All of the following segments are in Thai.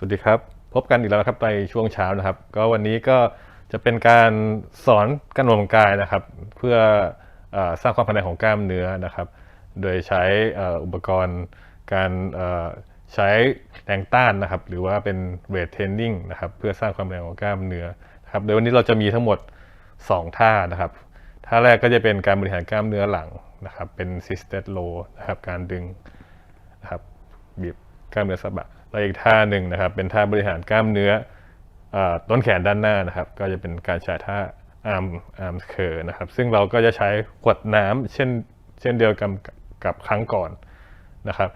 สวัสดีครับ พบกันอีกแล้วครับในช่วงเช้านะครับ ก็วันนี้ก็จะเป็นการสอนการออกกำลังกายนะครับ เพื่ออสร้างความแข็งแรงของกล้ามเนื้อนะครับ โดยใช้อุปกรณ์การใช้แรงต้านนะครับ หรือว่าเป็นเวทเทรนนิ่งนะครับ เพื่อสร้างความแรงของกล้ามเนื้อนะครับ โดยวันนี้เราจะมีทั้งหมด 2 ท่านะครับ ท่าแรกก็จะเป็นการบริหารกล้ามเนื้อหลังนะครับ เป็น assisted row นะครับ การดึงนะครับบีบกล้ามเนื้อสะบัก แล้วอีกท่าหนึ่งนะครับ เป็นท่าบริหารกล้ามเนื้ออต้นแขนด้านหน้านะครับ ก็จะเป็นการใช้ท่า arm arm curl นะครับ ซึ่งเราก็จะใช้ขวดน้ำเช่นเช่นเดียวกับกับครั้งก่อนนะครับ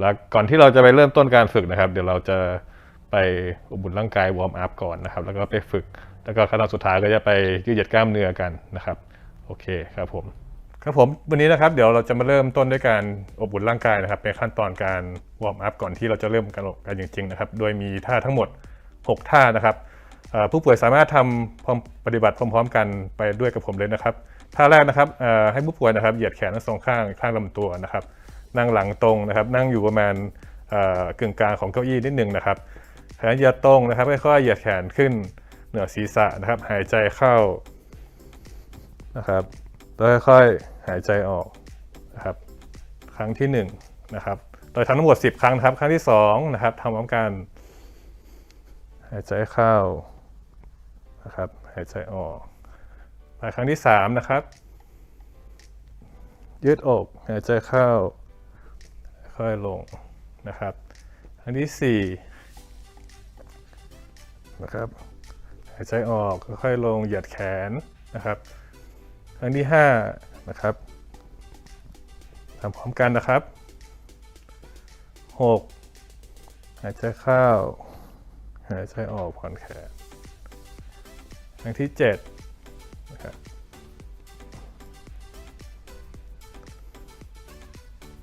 แล้วก่อนที่เราจะไปเริ่มต้นการฝึกนะครับ เดี๋ยวเราจะไปอบอุ่นร่างกายวอร์มอัพก่อนนะครับ แล้วก็ไปฝึก แล้วก็ขั้นตอนสุดท้ายก็จะไปยืดเหยียดกล้ามเนื้อกันนะครับ โอเคครับผม ครับผมวันนี้นะครับเดี๋ยวเราจะมาเริ่มต้นด้วยการอบอุ่นร่างกายนะครับเป็นขั้นตอนการวอร์มอัพก่อนที่เราจะเริ่มการออกกำลังกายจริงๆนะครับโดยมีท่าทั้งหมด 6 ท่านะครับผู้ป่วยสามารถทำพร้อมปฏิบัติพร้อม ๆ กันไปด้วยกับผมเลยนะครับท่าแรกนะครับให้ผู้ป่วยนะครับเหยียดแขนทั้งสองข้างข้างลำตัวนะครับ นั่งหลังตรงนะครับ นั่งอยู่ประมาณกึ่งกลางของเก้าอี้นิดหนึ่งนะครับแขนเหยียดตรงนะครับค่อยๆเหยียดแขนขึ้นเหนือศีรษะนะครับ หายใจเข้านะครับแล้วค่อยๆ หายใจออกนะครับ ครั้งที่1นะครับ โดยทำทั้งหมด 10 ครั้งครับ ครั้งที่2นะครับทำพร้อมกัน หายใจเข้านะครับ หายใจออกไปครั้งที่3นะครับ ยืดอก หายใจเข้า ค่อยลงนะครับ ครั้งที่4นะครับหายใจออกค่อยลงเหยียดแขนนะครับ ครั้งที่ 5 นะครับทำพร้อมกันนะครับ 6 หายใจเข้า หายใจออกผ่อนแขนครั้งที่7นะครับ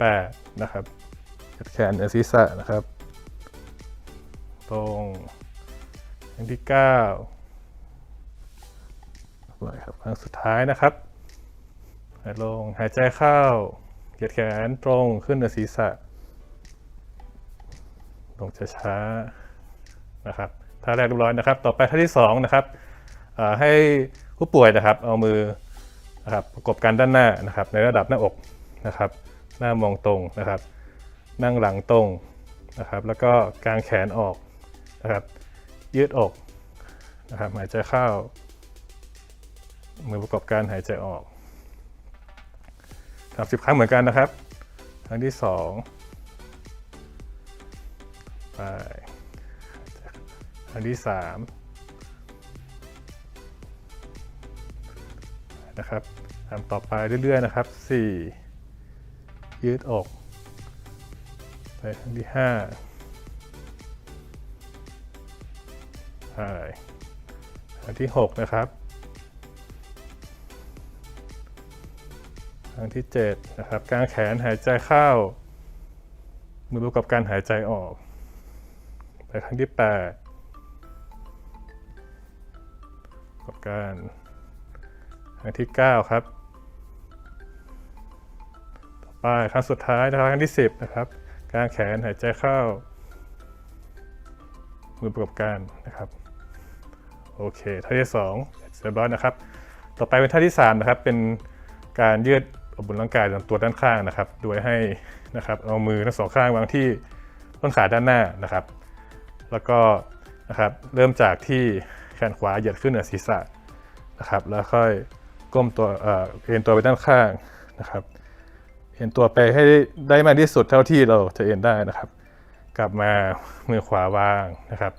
8นะครับยียดแขนเหนือศีรษะนะครับ ตรงครั้งที่9ปล่อยครับครั้งสุดท้ายนะครับ หายลง หายใจเข้า เหยียดแขนตรงขึ้นเหนือศีรษะ ลงช้าๆนะครับท่าแรกเรียบร้อยนะครับ ต่อไปท่าที่สองนะครับให้ผู้ป่วยนะครับเอามือนะครับประกบกันด้านหน้านะครับ ในระดับหน้าอกนะครับ หน้ามองตรงนะครับ นั่งหลังตรงนะครับ แล้วก็กางแขนออกนะครับ ยืดอกนะครับ หายใจเข้า มือประกอบการหายใจออก ทำสิบครั้งเหมือนกันนะครับ ครั้งที่สองไปครั้งที่สามนะครับทำต่อไปเรื่อยๆนะครับสี่ยืดอกไปครั้งที่ห้าไปครั้งที่หกนะครับ ครั้งที่7นะครับกางแขนหายใจเข้ามือประกอบการหายใจออก ไปครั้งที่8ประกอบการครั้งที่ 9 ครับ ต่อไปครั้งสุดท้ายนะครับครั้งที่ 10 นะครับกางแขนหายใจเข้า มือประกอบการนะครับ โอเคท่าที่2เสร็จเรียบร้อยนะครับ ต่อไปเป็นท่าที่ 3 นะครับ เป็นการยืด อบอุ่นร่างกายตัวด้านข้างนะครับ โดยให้นะครับเอามือทั้งสองข้างวางที่ต้นขาด้านหน้านะครับ แล้วก็นะครับเริ่มจากที่แขนขวาเหยียดขึ้นเหนือศีรษะนะครับ แล้วค่อยก้มตัวเอ่อเอ็นตัวไปด้านข้างนะครับ เอ็นตัวไปให้ได้มากที่สุดเท่าที่เราจะเอ็นได้นะครับ กลับมามือขวาวางนะครับ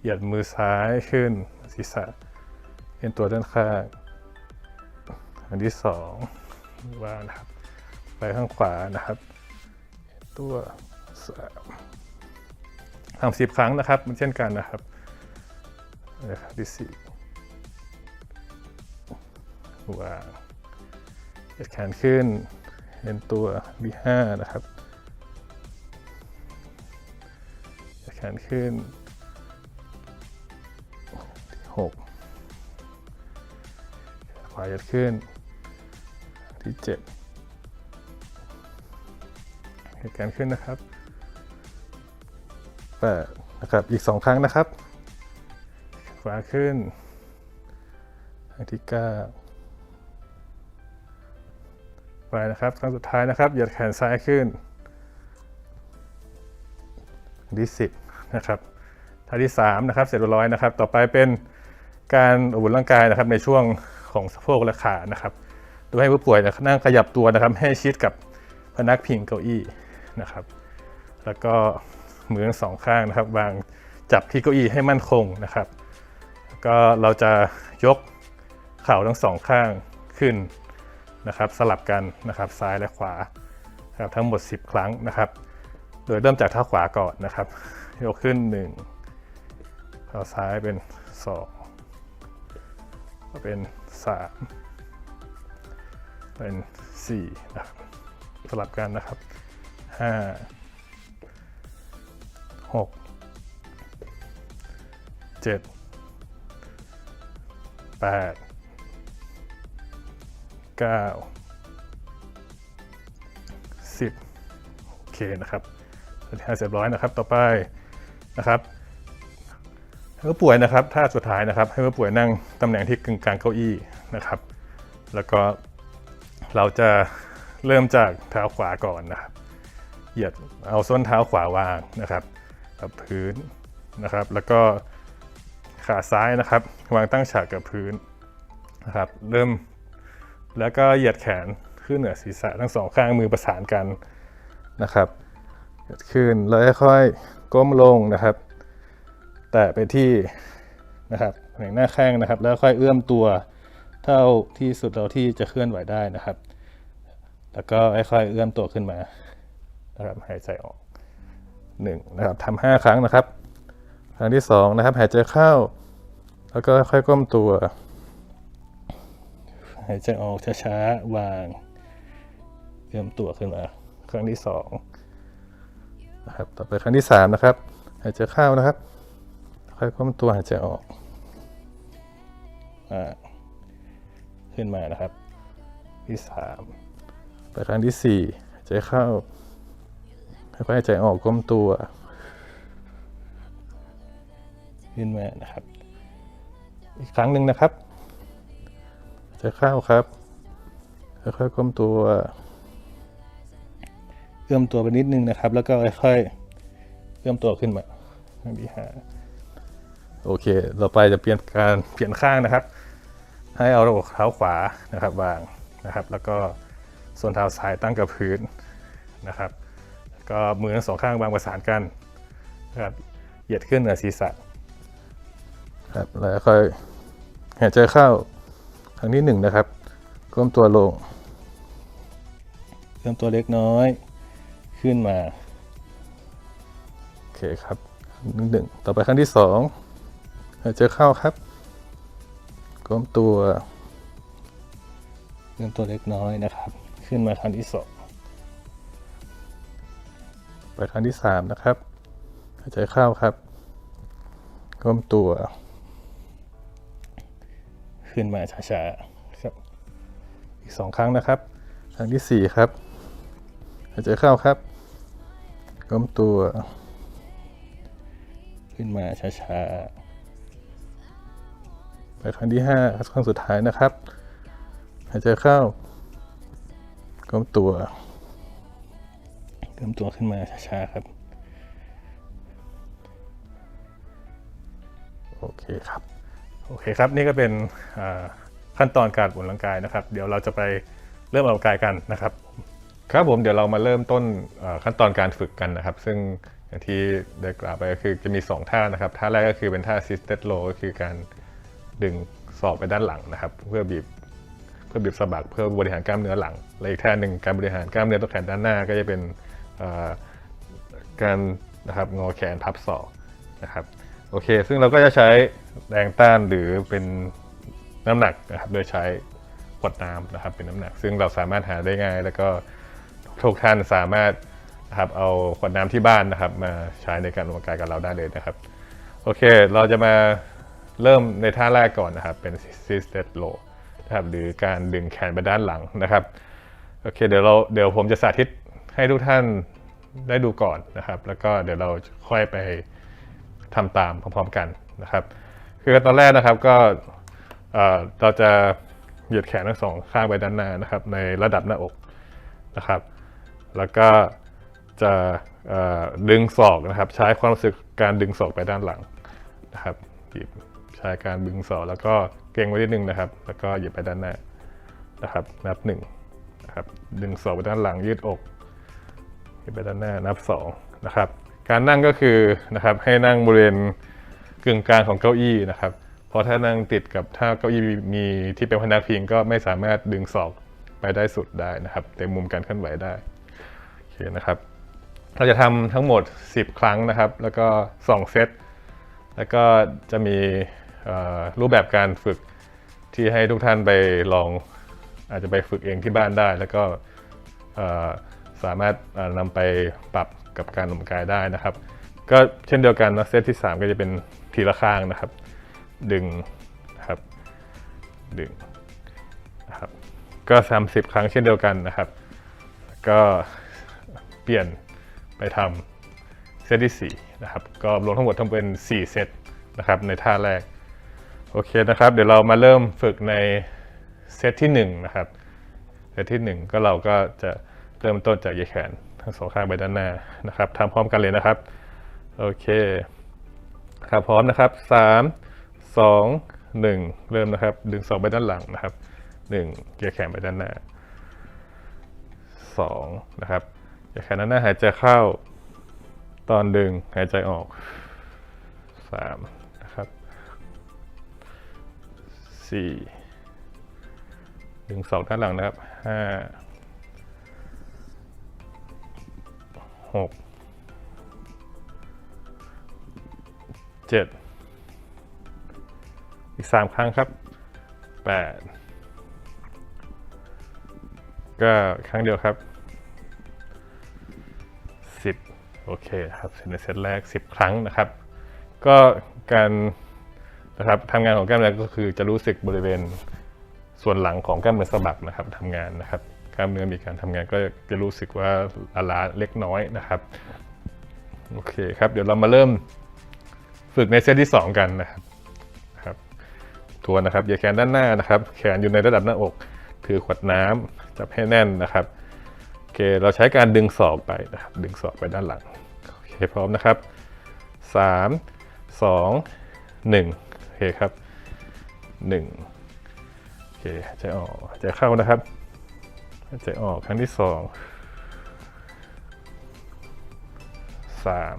เหยียดมือซ้ายขึ้นศีรษะ เอ็นตัวด้านข้าง อันที่สอง ว่างนะครับ ไปข้างขวานะครับ ตัวสามทำสิบครั้งนะครับมันเช่นกันนะครับนะครับที่สี่วางเหยียดแขนขึ้นเอ็นตัวที่ห้านะครับเหยียดแขนขึ้นที่หกขวายัดขึ้น ที่เจ็ดเหตุการณ์ขึ้นนะครับแปดนะครับ อีกสองครั้งนะครับ ขวาขึ้นครั้งที่เก้าไปนะครับ ครั้งสุดท้ายนะครับ เหยียดแขนซ้ายขึ้นที่สิบนะครับท่าที่สามนะครับ เสร็จเรียบร้อยนะครับ ต่อไปเป็นการอบอุ่นร่างกายนะครับในช่วงของสะโพกและขานะครับ โดยให้ผู้ป่วยนั่งขยับตัวนะครับ ให้ชิดกับพนักพิงเก้าอี้นะครับ แล้วก็มือทั้งสองข้างนะครับวางจับที่เก้าอี้ให้มั่นคงนะครับแล้วก็เราจะยกเข่าทั้งสองข้างขึ้นนะครับสลับกันนะครับซ้ายและขวาครับทั้งหมด 10 ครั้งนะครับ โดยเริ่มจากเท้าขวาก่อนนะครับ ยกขึ้น1เท้าซ้ายเป็น 2 ก็เป็น 3 เป็น4นะครับสลับกันนะครับ 5 6 7 8 9 10 โอเคนะครับที่ห้าเรียบร้อยนะครับ ต่อไปนะครับให้ผู้ป่วยนะครับท่าสุดท้ายนะครับ ให้ผู้ป่วยนั่งตำแหน่งที่กึ่งกลางเก้าอี้นะครับ แล้วก็ เราจะเริ่มจากเท้าขวาก่อนนะครับ เหยียดเอาส้นเท้าขวาวางนะครับกับพื้นนะครับ แล้วก็ขาซ้ายนะครับ วางตั้งฉากกับพื้นนะครับ เริ่มแล้วก็เหยียดแขนขึ้นเหนือศีรษะทั้งสองข้างมือประสานกันนะครับเหยียดขึ้นแล้วค่อยๆก้มลงนะครับ แตะไปที่นะครับแผงหน้าแข้งนะครับ แล้วค่อยเอื้อมตัว เท่าที่สุดเราที่จะเคลื่อนไหวได้นะครับ แล้วก็ค่อยๆเอื้อมตัวขึ้นมานะครับหายใจออกหนึ่งนะครับทำห้าครั้งนะครับ ครั้งที่สองนะครับ หายใจเข้า แล้วก็ค่อยๆก้มตัว หายใจออกช้าๆวางเอื้อมตัวขึ้นมา ครั้งที่สองนะครับต่อไปครั้งที่สามนะครับ หายใจเข้านะครับ ค่อยก้มตัวหายใจออกอ่า ขึ้นมานะครับ ที่สามไปครั้งที่สี่ใจเข้าค่อยๆหายใจออกก้มตัว ขึ้นมานะครับ อีกครั้งหนึ่งนะครับใจเข้าครับค่อยๆก้มตัวเอื้อมตัวไปนิดนึงนะครับ แล้วก็ค่อยๆเอื้อมตัวขึ้นมาครั้งที่ห้าโอเค ต่อไปจะเปลี่ยนการเปลี่ยนข้างนะครับ ให้เอาเท้าขวานะครับวางนะครับ แล้วก็ส่วนเท้าซ้ายตั้งกับพื้นนะครับ ก็มือทั้งสองข้างวางประสานกันนะครับเหยียดขึ้นเหนือศีรษะครับแล้วค่อยหายใจเข้าครั้งที่หนึ่งนะครับก้มตัวลงเริ่มตัวเล็กน้อยขึ้นมา โอเคครับหนึ่งหนึ่งต่อไปครั้งที่สองหายใจเข้าครับ ก้มตัวเริ่มตัวเล็กน้อยนะครับ ขึ้นมาครั้งที่สองไปครั้งที่สามนะครับหายใจเข้าครับ ก้มตัว ขึ้นมาช้าๆครับ อีกสองครั้งนะครับ ครั้งที่สี่ครับหายใจเข้าครับ ก้มตัว ขึ้นมาช้าๆ ไปครั้งที่ห้าครั้งสุดท้ายนะครับ หายใจเข้าก้มตัวก้มตัวขึ้นมาช้าๆครับ โอเคครับ โอเคครับ นี่ก็เป็นขั้นตอนการออกกำลังกายนะครับ เดี๋ยวเราจะไปเริ่มออกกำลังกายกันนะครับ ครับผมเดี๋ยวเรามาเริ่มต้นขั้นตอนการฝึกกันนะครับ ซึ่งอย่างที่ได้กล่าวไปก็คือจะมี 2 ท่านะครับ ท่าแรกก็คือเป็นท่า assisted row ก็คือการ ดึงศอกไปด้านหลังนะครับ เพื่อบีบเพื่อบีบสะบักเพื่อบริหารกล้ามเนื้อหลังและอีกท่าหนึ่งการบริหารกล้ามเนื้อต้นแขนด้านหน้าก็จะเป็นการนะครับงอแขนพับศอกนะครับโอเค ซึ่งเราก็จะใช้แรงต้านหรือเป็นน้ำหนักนะครับโดยใช้ขวดน้ำนะครับเป็นน้ำหนัก ซึ่งเราสามารถหาได้ง่าย แล้วก็ทุกท่านสามารถนะครับเอาขวดน้ำที่บ้านนะครับ มาใช้ในการออกกำลังกายกับเราได้เลยนะครับ โอเค เราจะมา เริ่มในท่าแรกก่อนนะครับ เป็น assisted row นะครับหรือการดึงแขนไปด้านหลังนะครับ โอเคเดี๋ยวเราเดี๋ยวผมจะสาธิตให้ทุกท่านได้ดูก่อนนะครับ แล้วก็เดี๋ยวเราค่อยไปทำตามพร้อมๆกันนะครับ คือตอนแรกนะครับก็เราจะเหยียดแขนทั้งสองข้างไปด้านหน้านะครับ ในระดับหน้าอกนะครับ แล้วก็จะดึงศอกนะครับ ใช้ความรู้สึกการดึงศอกไปด้านหลังนะครับหยิบ ใช้การดึงศอกแล้วก็เกรงไว้นิดนึงนะครับ แล้วก็หยิบไปด้านหน้านะครับ นับหนึ่งนะครับดึงศอกไปด้านหลังยืดอกหยิบไปด้านหน้านับสองนะครับการนั่งก็คือนะครับให้นั่งบริเวณกึ่งกลางของเก้าอี้นะครับเพราะถ้านั่งติดกับถ้าเก้าอี้มีที่เป็นพนักพิงก็ไม่สามารถดึงศอกไปได้สุดได้นะครับเต็มมุมการเคลื่อนไหวได้โอเคนะครับ เราจะทำทั้งหมด 10 ครั้งนะครับ แล้วก็ 2 เซตแล้วก็จะมี รูปแบบการฝึกที่ให้ทุกท่านไปลองอาจจะไปฝึกเองที่บ้านได้ แล้วก็สามารถนำไปปรับกับการออกกำลังกายได้นะครับ ก็เช่นเดียวกันนะเซตที่ 3 ก็จะเป็นทีละข้างนะครับ ดึงนะครับดึงนะครับก็ 30 ครั้งเช่นเดียวกันนะครับ ก็เปลี่ยนไปทำเซตที่ 4 นะครับ ก็รวมทั้งหมดทั้งเป็น 4 เซตนะครับในท่าแรก โอเคนะครับ เดี๋ยวเรามาเริ่มฝึกในเซตที่1นะครับ เซตที่1ก็เราก็จะเริ่มต้นจากยีแขนทั้งสองข้างไปด้านหน้านะครับทำพร้อมกันเลยนะครับ โอเคครับพร้อมนะครับ 3 2 1 เริ่มนะครับ ดึงสองไปด้านหลังนะครับ 1เหยียดแขนไปด้านหน้า 2 นะครับเหยียดแขนด้านหน้าหายใจเข้า ตอนดึงหายใจออก 3 สี่ดึงศอกด้านหลังนะครับห้าหกเจ็ดอีกสามครั้งครับแปดก็ครั้งเดียวครับสิบโอเคครับในเซตแรกสิบครั้งนะครับ ก็การ นะครับทำงานของกล้ามเนื้อก็คือจะรู้สึกบริเวณส่วนหลังของกล้ามเนื้อสะบักนะครับทำงานนะครับกล้ามเนื้อมีการทำงานก็จะรู้สึกว่าล้าเล็กน้อยนะครับโอเคครับเดี๋ยวเรามาเริ่มฝึกในเซตที่ 2 กันนะครับครับทวนนะครับอย่าแขนด้านหน้านะครับ แขนอยู่ในระดับหน้าอก ถือขวดน้ำจับให้แน่นนะครับโอเคเราใช้การดึงศอกไปนะครับดึงศอกไปด้านหลังโอเคพร้อมนะครับ 3 2 1โอ เคครับ1โอเคใจออกใจเข้านะครับใจออกครั้งที่ 2 3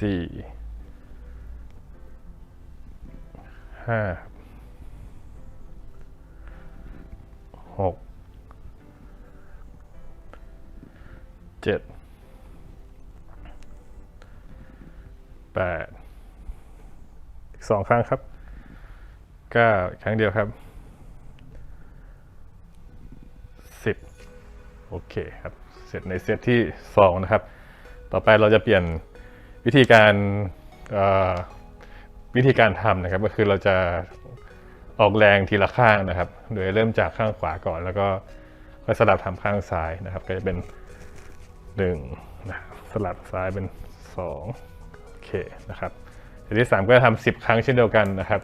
4 5 6 7 แปดสองครั้งครับเก้าครั้งเดียวครับสิบโอเคครับ เสร็จในเซตที่สองนะครับ ต่อไปเราจะเปลี่ยนวิธีการวิธีการทำนะครับ ก็คือเราจะออกแรงทีละข้างนะครับ โดยเริ่มจากข้างขวาก่อน แล้วก็ค่อยสลับทำข้างซ้ายนะครับ ก็จะเป็นหนึ่งนะสลับซ้ายเป็นสอง เคนะครับทีที่สามก็จะทำสิบครั้งเช่นเดียวกันนะครับ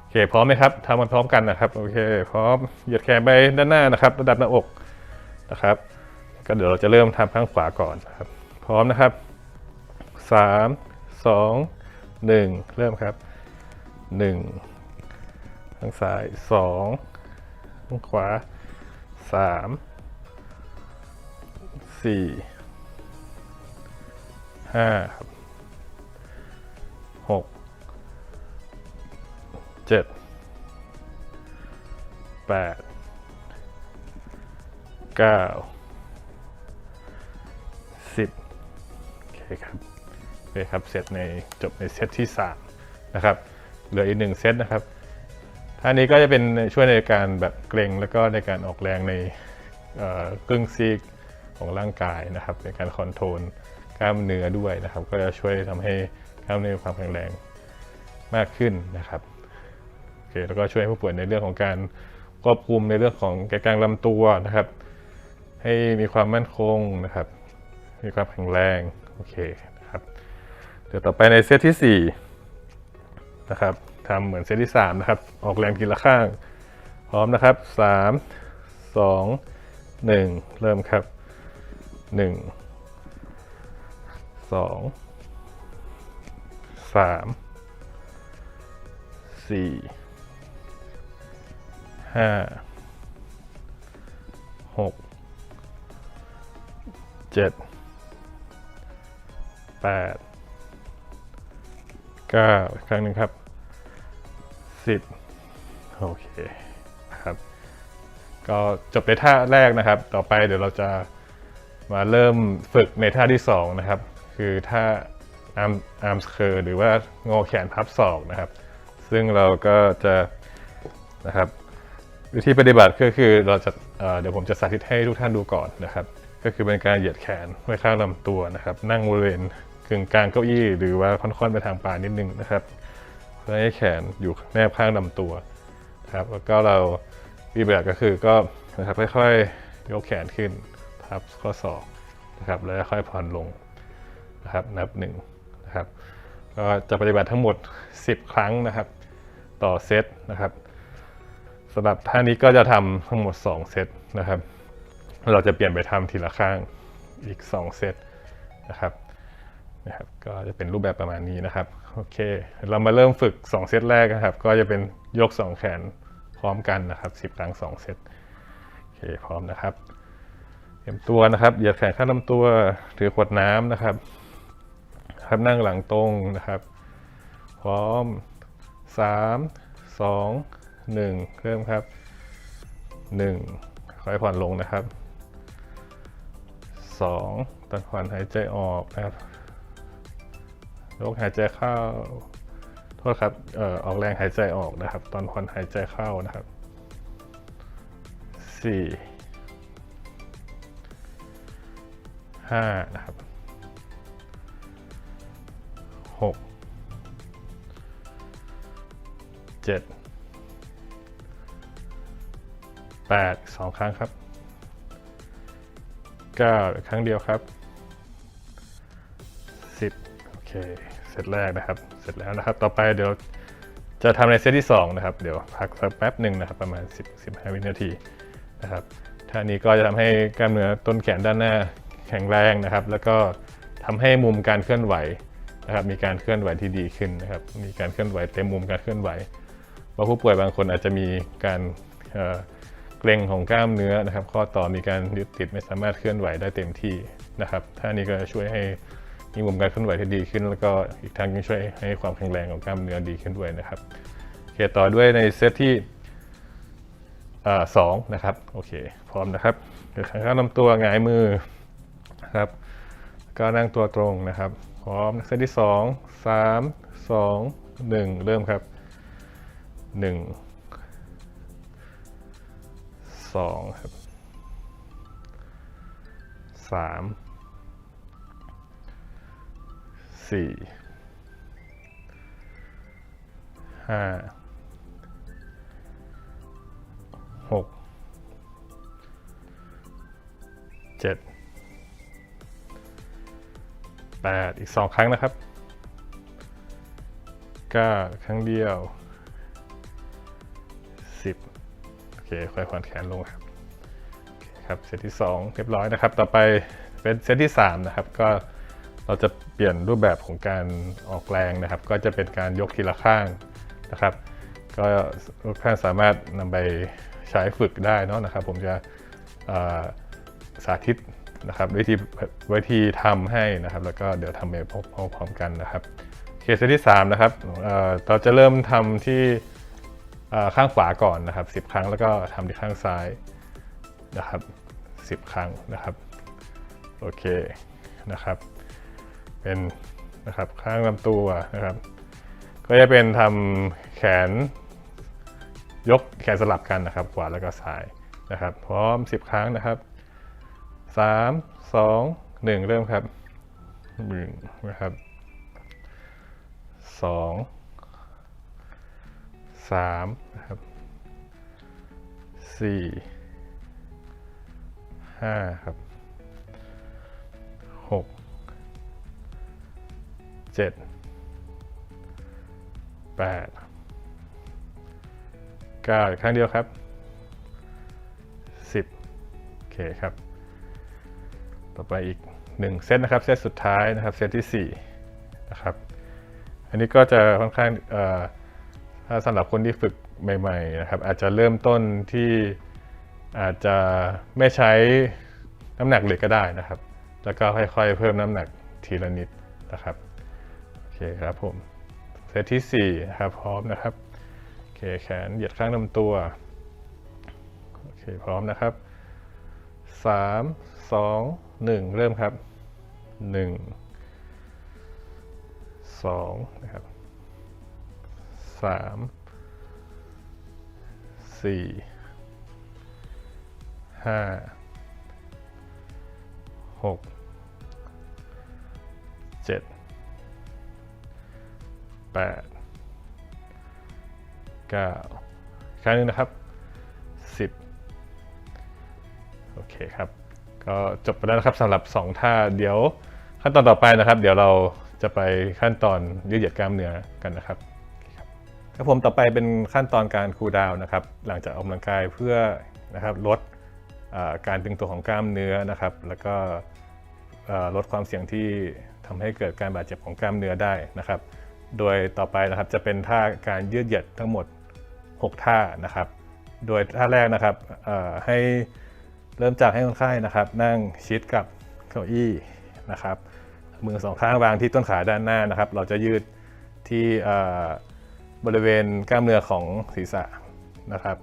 โอเคพร้อมไหมครับทำมันพร้อมกันนะครับโอเคพร้อมเหยียดแขนไปด้านหน้านะครับ ระดับหน้าอกนะครับก็เดี๋ยวเราจะเริ่มทำข้างขวาก่อนนะครับ พร้อมนะครับสามสองหนึ่งเริ่มครับหนึ่งทางซ้ายสองทางขวาสามสี่ห้าครับ เจ็ดแปดเก้าสิบโอเคครับโอเคครับเสร็จในจบในเซตที่3นะครับเหลืออีกหนึ่งเซตนะครับท่านี้ก็จะเป็นช่วยในการแบบเกรงแล้วก็ในการออกแรงในกึ่งซีกของร่างกายนะครับในการคอนโทรลกล้ามเนื้อด้วยนะครับ ก็จะช่วยทำให้กล้ามเนื้อมีความแข็งแรงมากขึ้นนะครับ แล้วก็ช่วยให้ผู้ป่วยในเรื่องของการควบคุมในเรื่องของแกนกลางลำตัวนะครับ ให้มีความมั่นคงนะครับ มีความแข็งแรงโอเคนะครับเดี๋ยวต่อไปในเซตที่4นะครับทำเหมือนเซตที่3นะครับ ออกแรงทีละข้าง พร้อมนะครับ 3 2 1 เริ่มครับ 1 2 3สี่ ห้าหกเจ็ดแปดเก้าครั้งหนึ่งครับสิบโอเคครับ ก็จบในท่าแรกนะครับ ต่อไปเดี๋ยวเราจะมาเริ่มฝึกในท่าที่สองนะครับ คือท่า arm arm curl หรือว่างอแขนพับศอกนะครับ ซึ่งเราก็จะนะครับ วิธีปฏิบัติก็คือเราจะเเดี๋ยวผมจะสาธิตให้ทุกท่านดูก่อนนะครับ ก็คือเป็นการเหยียดแขนไว้ข้างลำตัวนะครับ นั่งบริเวณกึ่งกลางเก้าอี้ หรือว่าค่อนๆไปทางปลายนิดนึงนะครับเพื่อให้แขนอยู่แนบข้างลำตัวนะครับแล้วก็เราวิธีปฏิบัติก็คือก็นะครับค่อยๆยกแขนขึ้นพับข้อศอกนะครับแล้วค่อยผ่อนลงนะครับนับหนึ่งนะครับก็จะปฏิบัติทั้งหมด 10 ครั้งนะครับ ต่อเซตนะครับ สำหรับท่านี้ก็จะทำทั้งหมด 2 เซตนะครับ เราจะเปลี่ยนไปทำทีละข้างอีก 2 เซตนะครับนะครับก็จะเป็นรูปแบบประมาณนี้นะครับโอเค เรามาเริ่มฝึก 2 เซตแรกนะครับ ก็จะเป็นยก 2 แขนพร้อมกันนะครับ 10 ครั้ง 2 เซตโอเคพร้อมนะครับเตรียมตัวนะครับเหยียดแขนข้างลำตัวถือขวดน้ำนะครับครับนั่งหลังตรงนะครับ พร้อม 3 2 1 เริ่มครับ 1 ค่อยผ่อนลงนะครับ 2ตอนผ่อนหายใจออกนะครับยกหายใจเข้า โทษครับเอ่อออกแรงหายใจออกนะครับ ตอนผ่อนหายใจเข้านะครับ 4 5 นะครับหก เจ็ดแปดสองครั้งครับเก้าครั้งเดียวครับสิบโอเคเสร็จแรกนะครับ เสร็จแล้วนะครับ ต่อไปเดี๋ยวจะทำในเซตที่ 2 นะครับ เดี๋ยวพักสักแป๊บหนึ่งนะครับ ประมาณ 10 15 วินาทีนะครับท่านี้ก็จะทำให้กล้ามเนื้อต้นแขนด้านหน้าแข็งแรงนะครับ แล้วก็ทำให้มุมการเคลื่อนไหวนะครับ มีการเคลื่อนไหวที่ดีขึ้นนะครับ มีการเคลื่อนไหวเต็มมุมการเคลื่อนไหวเพราะผู้ป่วยบางคนอาจจะมีการเเกร็งของกล้ามเนื้อนะครับ ข้อต่อมีการยึดติดไม่สามารถเคลื่อนไหวได้เต็มที่นะครับท่านี้ก็จะช่วยให้มีมุมการเคลื่อนไหวที่ดีขึ้น แล้วก็อีกทางยังช่วยให้ความแข็งแรงของกล้ามเนื้อดีขึ้นด้วยนะครับโอเคต่อด้วยในเซตที่สองนะครับโอเคพร้อมนะครับเดี๋ยวข้างลำตัวหงายมือนะครับก็นั่งตัวตรงนะครับ พร้อมเซตที่สองสามสองหนึ่งเริ่มครับหนึ่ง สองครับสามสี่ห้าหกเจ็ดแปดอีกสองครั้งนะครับเก้าครั้งเดียวสิบ เคค่อยผ่อนแขนลงครับครับเซตที่สองเรียบร้อยนะครับ ต่อไปเป็นเซตที่สามนะครับ ก็เราจะเปลี่ยนรูปแบบของการออกแรงนะครับ ก็จะเป็นการยกทีละข้างนะครับ ก็ทุกท่านสามารถนำไปใช้ฝึกได้เนอะนะครับ ผมจะสาธิตนะครับวิธีวิธีทำให้นะครับ แล้วก็เดี๋ยวทำไปพร้อมๆกันนะครับเคสที่3นะครับเราจะเริ่มทำที่ ข้างขวาก่อนนะครับ 10 ครั้งแล้วก็ทำที่ข้างซ้ายนะครับ 10 ครั้งนะครับโอเคนะครับ เป็นนะครับข้างลำตัวนะครับ ก็จะเป็นทำแขน ยกแขนสลับกันนะครับ ขวาแล้วก็ซ้ายนะครับ พร้อม 10 ครั้งนะครับสามสองหนึ่งเริ่มครับหนึ่งนะครับส องสามนะครับสี่ห้าครับหกเจ็ดแปดเก้าอีกครั้งเดียวครับสิบโอเคครับ ต่อไปอีกหนึ่งเซตนะครับ เซตสุดท้ายนะครับ เซตที่สี่นะครับ อันนี้ก็จะค่อนข้างเอ่อ ถ้าสำหรับคนที่ฝึกใหม่ๆนะครับอาจจะเริ่มต้นที่อาจจะไม่ใช้น้ำหนักเหล็กก็ได้นะครับ แล้วก็ค่อยๆ เพิ่มน้ำหนักทีละนิดนะครับโอเคครับผมเซตที่4นะครับพร้อมนะครับโอเคแขนเหยียดข้างลำตัวโอเคพร้อมนะครับ 3 2 1 เริ่มครับ 1 2 นะครับ 3 4 5 6 7แปดเก้าครั้งหนึงนะครับสิบโอเคครับ ก็จบไปแล้วนะครับสำหรับ 2 ท่าเดี๋ยวขั้นตอนต่อไปนะครับ เดี๋ยวเราจะไปขั้นตอนยืดเหยียดกล้ามเนื้อกันนะครับ ครับผมต่อไปเป็นขั้นตอนการคูลดาวน์นะครับ หลังจากออกกำลังกายเพื่อนะครับลดการตึงตัวของกล้ามเนื้อนะครับ แล้วก็ลดความเสี่ยงที่ทำให้เกิดการบาดเจ็บของกล้ามเนื้อได้นะครับ โดยต่อไปนะครับจะเป็นท่าการยืดเหยียดทั้งหมด 6 ท่านะครับ โดยท่าแรกนะครับให้เริ่มจากให้คนไข้นะครับ นั่งชิดกับเก้าอี้นะครับ มือสองข้างวางที่ต้นขาด้านหน้านะครับ เราจะยืดที่ บริเวณกล้ามเนื้อของศีรษะนะครับ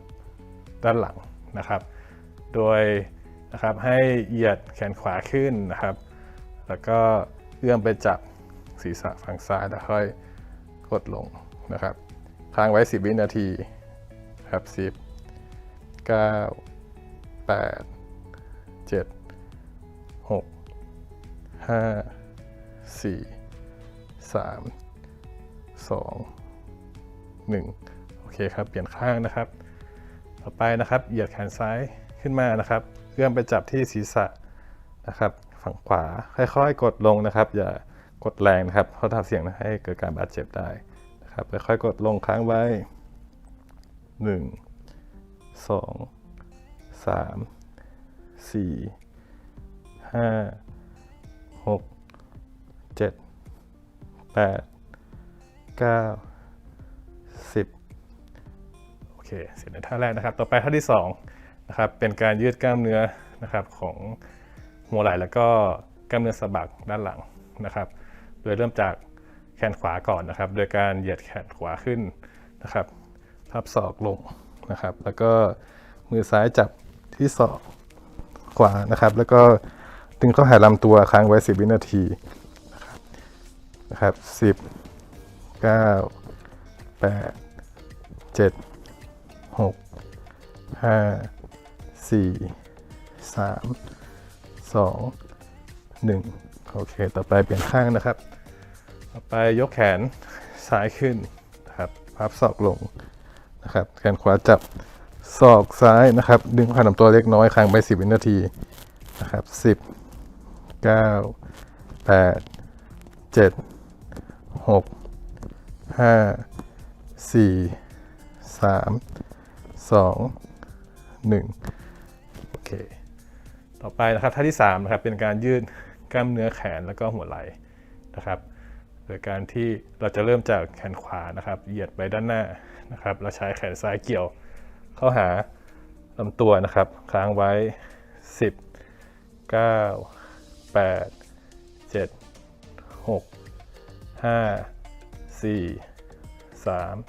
ด้านหลังนะครับ โดยนะครับให้เหยียดแขนขวาขึ้นนะครับ แล้วก็เอื้อมไปจับศีรษะฝั่งซ้ายแล้วค่อยกดลงนะครับค้างไว้ 10 วินาทีครับ10 9 8 7 6 5 4 3 2 1โอเคครับ เปลี่ยนข้างนะครับ ต่อไปนะครับ เหยียดแขนซ้ายขึ้นมานะครับ เอื้อมไปจับที่ศีรษะนะครับ ฝั่งขวา ค่อยๆ กดลงนะครับ อย่ากดแรงนะครับ เพราะทำเสี่ยงให้เกิดการบาดเจ็บได้นะครับ ค่อยๆ กดลงค้างไว้ 1 2 3 4 5 6 7 8 9 เคเสร็จในท่าแรกนะครับ ต่อไปท่าที่2นะครับเป็นการยืดกล้ามเนื้อนะครับของหัวไหล่แล้วก็กล้ามเนื้อสะบักด้านหลังนะครับ โดยเริ่มจากแขนขวาก่อนนะครับ โดยการเหยียดแขนขวาขึ้นนะครับพับศอกลงนะครับ แล้วก็มือซ้ายจับที่ศอกขวานะครับ แล้วก็ดึงเข้าหาลำตัวค้างไว้ 10 วินาทีนะครับนะครับ10 9 8 7หก ห้าสี่สามสองหนึ่งโอเค ต่อไปเปลี่ยนข้างนะครับ ต่อไปยกแขนซ้ายขึ้นนะครับพับศอกลงนะครับ แขนขวาจับศอกซ้ายนะครับ ดึงผ่านำตัวเล็กน้อยค้างไป 10 วินาทีนะครับ10 9 8 7 6 5 4 3ส องหนึ่งโอเคต่อไปนะครับท่าที่3นะครับเป็นการยืดกล้ามเนื้อแขนแล้วก็หัวไหล่นะครับ โดยการที่เราจะเริ่มจากแขนขวานะครับ เหยียดไปด้านหน้านะครับแล้วใช้แขนซ้ายเกี่ยวเข้าหาลำตัวนะครับ ค้างไว้ 10 9 8 7 6 5 4 3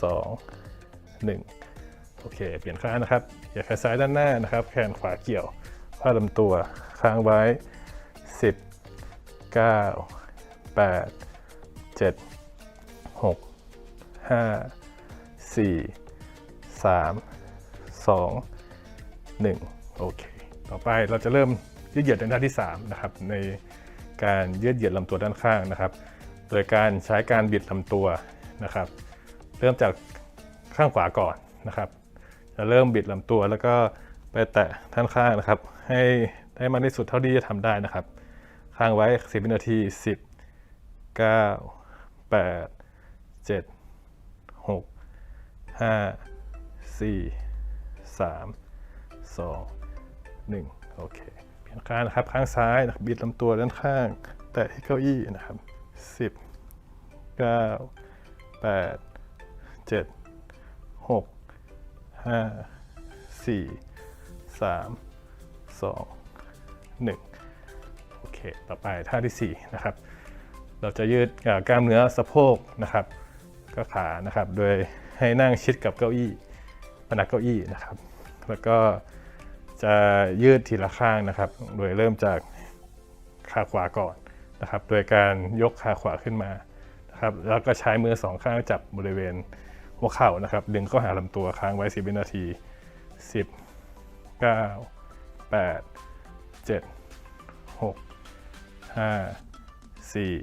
2 1 โอเค เปลี่ยนข้างนะครับเหยียดแขนซ้ายด้านหน้านะครับ แขนขวาเกี่ยวผ้าลำตัวค้างไว้ 10 9 8 7 6 5 4 3 2 1 โอเค ต่อไปเราจะเริ่มยืดเหยียดในด้านที่ 3 นะครับ ในการยืดเหยียดลำตัวด้านข้างนะครับ โดยการใช้การบิดลำตัวนะครับ เริ่มจากข้างขวาก่อนนะครับ เริ่มบิดลำตัว แล้วก็ไปแตะท่านข้างนะครับ ให้ได้มากที่สุดเท่าที่จะทำได้นะครับ ค้างไว้ 10 วินาที 10เก้าแปดเจ็ดหกห้าสี่สามสองหนึ่งโอเคเปลี่ยนข้างนะครับ ข้างซ้ายนะบบิดลำตัวด้านข้าง แตะที่เก้าอี้นะครับสิบเก้าแปดเจ็ด ห้าสี่สามสองหนึ่งโอเค ต่อไปท่าที่สี่นะครับ เราจะยืดกล้ามเนื้อสะโพกนะครับ ก็ขานะครับ โดยให้นั่งชิดกับเก้าอี้พนักเก้าอี้นะครับ แล้วก็จะยืดทีละข้างนะครับ โดยเริ่มจากขาขวาก่อนนะครับ โดยการยกขาขวาขึ้นมานะครับ แล้วก็ใช้มือสองข้างจับบริเวณ หัวเข่านะครับ ดึงเข้าหาลำตัวค้างไว้ 10 วินาที 10 9 8 7 6 5สี่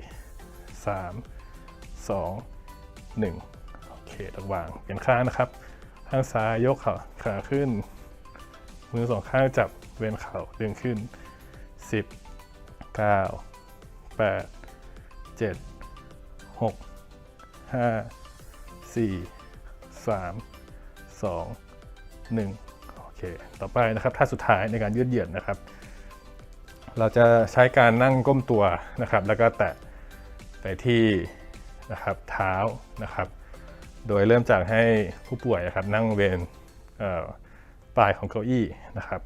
สามสองหนึ่งโอเคระวางเปลี่ยนข้างนะครับ ข้างซ้ายยกขาขาขึ้น มือสองข้างจับเว้นเข่าดึงขึ้นสิบเก้าแป ดเจ็ดหกห้าสี่สามสองหนึ่งโอเค ต่อไปนะครับท่าสุดท้ายในการยืดเหยียดนะครับ เราจะใช้การนั่งก้มตัวนะครับ แล้วก็แตะไปที่นะครับเท้านะครับ โดยเริ่มจากให้ผู้ป่วยนะครับนั่งเวนเปลายของเก้าอี้นะครับ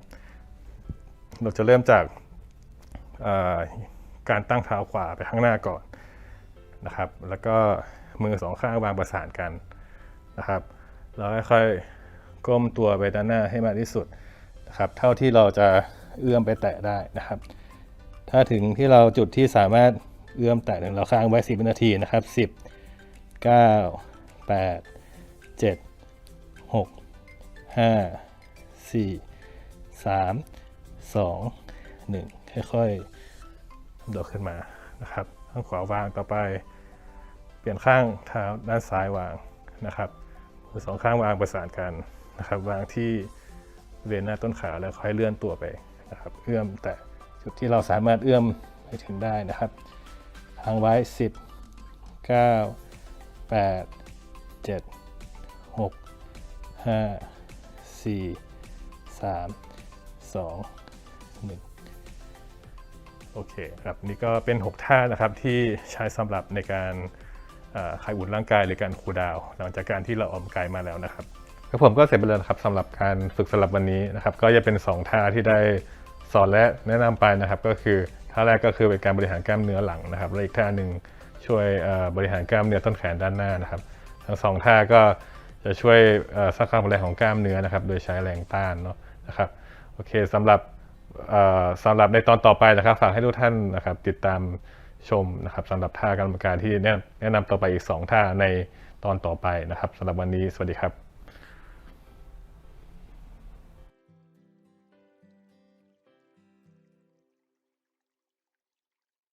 เราจะเริ่มจากการตั้งเท้าขวาไปข้างหน้าก่อนนะครับ แล้วก็มือสองข้างวางประสานกัน นะครับแล้วค่อยๆก้มตัวไปด้านหน้าให้มากที่สุดนะครับ เท่าที่เราจะเอื้อมไปแตะได้นะครับ ถ้าถึงที่เราจุดที่สามารถเอื้อมแตะถึงเราค้างไว้ 10วินาทีนะครับ 10 9 8 7 6 5 4 3 2 1 ค่อยๆโดดขึ้นมานะครับ ข้างขวาวางต่อไป เปลี่ยนข้างเท้าด้านซ้ายวางนะครับ สองข้างวางประสานกันนะครับ วางที่เวณหน้าต้นขาแล้วค่อยเลื่อนตัวไปนะครับ เอื้อมแต่จุดที่เราสามารถเอื้อมไปถึงได้นะครับทางไว้ 10 9 8 7 6 5 4 3 2 1 โอเคครับ นี่ก็เป็น 6 ท่านะครับที่ใช้สำหรับในการ คลายอุ่นร่างกายหรือการคูลดาวหลังจากการที่เราออกกายมาแล้วนะครับครับผมก็เสร็จไปแล้วครับสำหรับการฝึกสำหรับวันนี้นะครับก็จะเป็น 2 ท่าที่ได้สอนและแนะนำไปนะครับก็คือท่าแรกก็คือเป็นการบริหารกล้ามเนื้อหลังนะครับและอีกท่าหนึ่งช่วยบริหารกล้ามเนื้อต้นแขนด้านหน้านะครับ ทั้งสองท่าก็จะช่วยสร้างความแข็งแรงของกล้ามเนื้อนะครับ โดยใช้แรงต้านเนาะนะครับโอเคสำหรับสำหรับในตอนต่อไปนะครับ ฝากให้ทุกท่านนะครับ ติดตาม ชมนะครับสำหรับท่ากรรมการที่แนะนะนำต่อไปอีก 2 ท่าในตอนต่อไปนะครับสำหรับวันนี้สวัสดีครับ